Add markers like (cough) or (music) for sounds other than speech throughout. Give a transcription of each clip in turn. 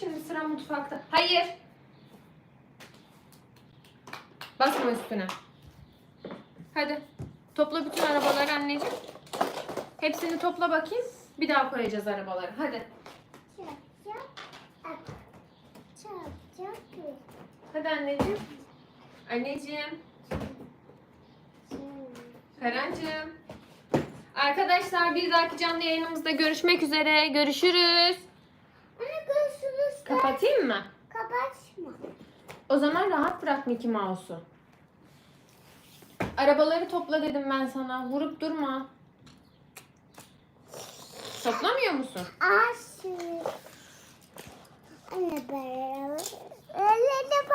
Şimdi sıra mutfakta. Hayır. Basma üstüne. Hadi. Topla bütün arabaları anneciğim. Hepsini topla bakayım. Bir daha koyacağız arabaları. Hadi. Hadi anneciğim. Anneciğim. Karancığım. Arkadaşlar bir dahaki canlı yayınımızda görüşmek üzere. Görüşürüz. Kapatayım mı? Kapatma. O zaman rahat bırak Mickey Mouse'u. Arabaları topla dedim ben sana. Vurup durma. Toplamıyor musun? Aşı. Anne beraber. Öyle de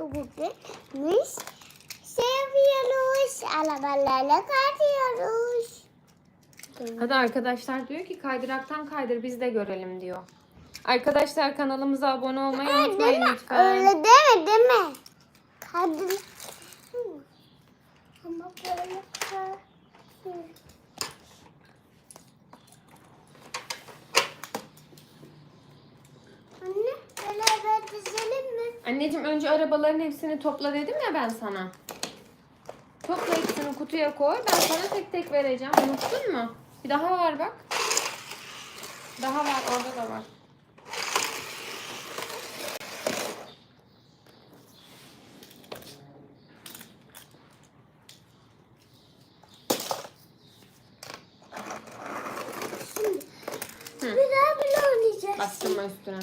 bugün seviyoruz. Arabalarla kaçıyoruz. Hadi arkadaşlar diyor ki kaydıraktan kaydır biz de görelim diyor. Arkadaşlar kanalımıza abone olmayı unutmayın Deme, lütfen. Öyle deme deme. Kadın. Ama böyle kadın. Anne beraber dizelim mi? Anneciğim önce arabaların hepsini topla dedim ya ben sana. Topla hepsini kutuya koy. Ben sana tek tek vereceğim. Unuttun mu? Bir daha var bak. Daha var. Orada da var. Şimdi Hı. bir daha bile oynayacağız. Bastırma üstüne.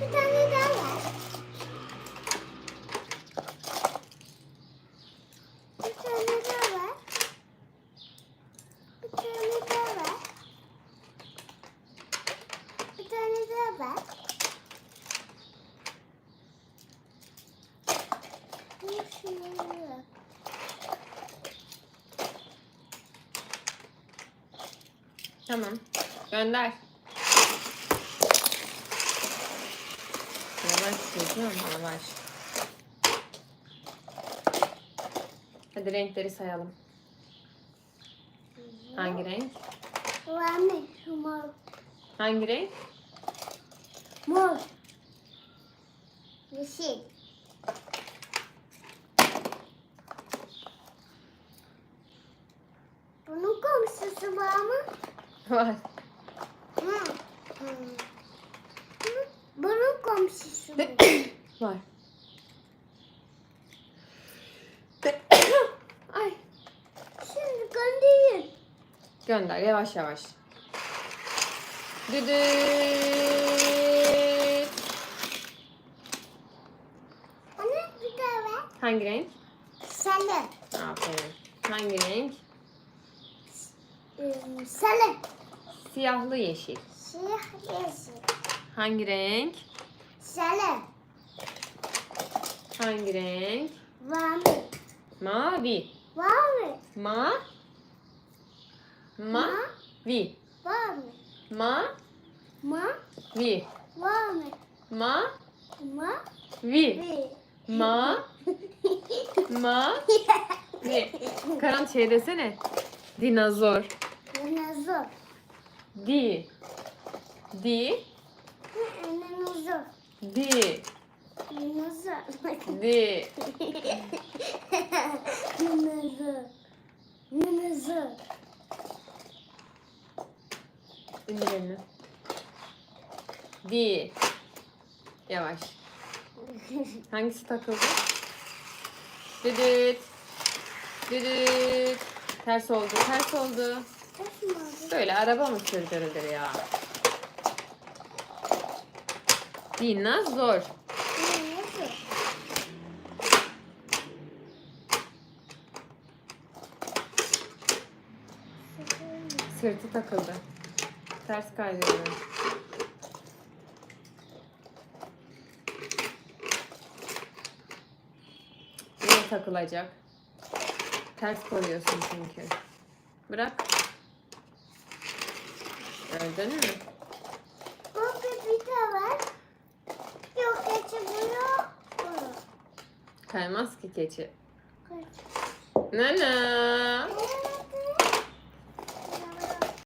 Bir tane daha var. Bir tane daha var. Bir tane daha var. Bir tane daha var. Tamam. Gönder. Yavaş çocuğum yavaş. Hadi renkleri sayalım. Hangi renk? Hangi renk? Mor. Yeşil. Bunun komşusu var mı? Var. Hı. Hı. Bunun komşusu? (coughs) Var. (coughs) Ay. Şimdi göndereyim. Gönder yavaş yavaş. Düdüt. Anne bir daha ver. Hangi renk? Sarı. Aferin. Hangi renk? Ee, Sarı. Siyahlı yeşil. Siyah yeşil. Hangi renk? Sarı. Hangi renk? Mavi. Var mı? Ma. Ma. Vi. Mı? Ma. Ma? Vi. Mı? Ma. Ma? Vi. Ma. (laughs) Ma. Vi. Karan şey desene. Dinozor. Dinozor. Di. Di. Dinozor. Di. Dinozor. Di. Dinozor. Dinozor. İndir elini. Di. Yavaş. Hangisi takıldı? Düdüt. Düdüt. Ters oldu, ters oldu. Böyle araba mı sürdürülür ya? Dinozor. Dinozor. Sırtı takıldı. Ters kaydırıyor. Takılacak. Ters koyuyorsun çünkü. Bırak. Gördün mü? Burada bir de var. Yok geçi bu yok. Bu. Kaymaz ki keçi. Kaç. Nana.